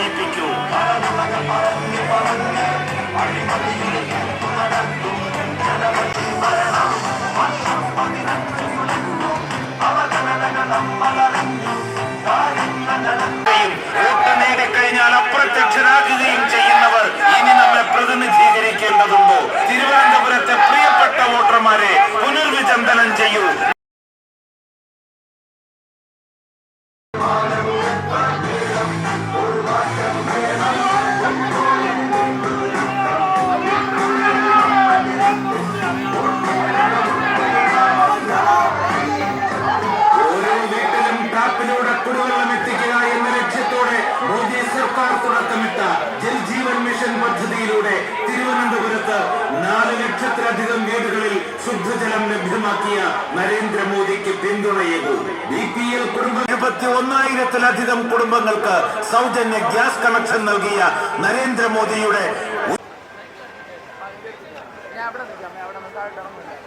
വിജയിപ്പിക്കൂ vote നേടിക്കഴിഞ്ഞാൽ അപ്രത്യക്ഷരാകുകയും ചെയ്യുന്നവർ ഇനി നമ്മെ പ്രതിനിധീകരിക്കേണ്ടതുണ്ടോ? തിരുവനന്തപുരത്തെ പ്രിയപ്പെട്ട വോട്ടർമാരെ പുനർവിചിന്തനം ചെയ്യൂ. സർക്കാർ തുടക്കമിട്ട ജൽജീവൻ മിഷൻ പദ്ധതിയിലൂടെ തിരുവനന്തപുരത്ത് നാല് ലക്ഷത്തിലധികം വീടുകളിൽ ശുദ്ധജലം ലഭ്യമാക്കിയ നരേന്ദ്രമോദിക്ക് പിന്തുണയേകൂ. ബി പി എൽ കുടുംബ ഇരുപത്തി ഒന്നായിരത്തിലധികം കുടുംബങ്ങൾക്ക് സൗജന്യ ഗ്യാസ് കണക്ഷൻ നൽകിയ നരേന്ദ്രമോദിയുടെ അവിടെ നിൽക്കാം. അവിടെ നമുക്ക് ഇടണമെന്നില്ല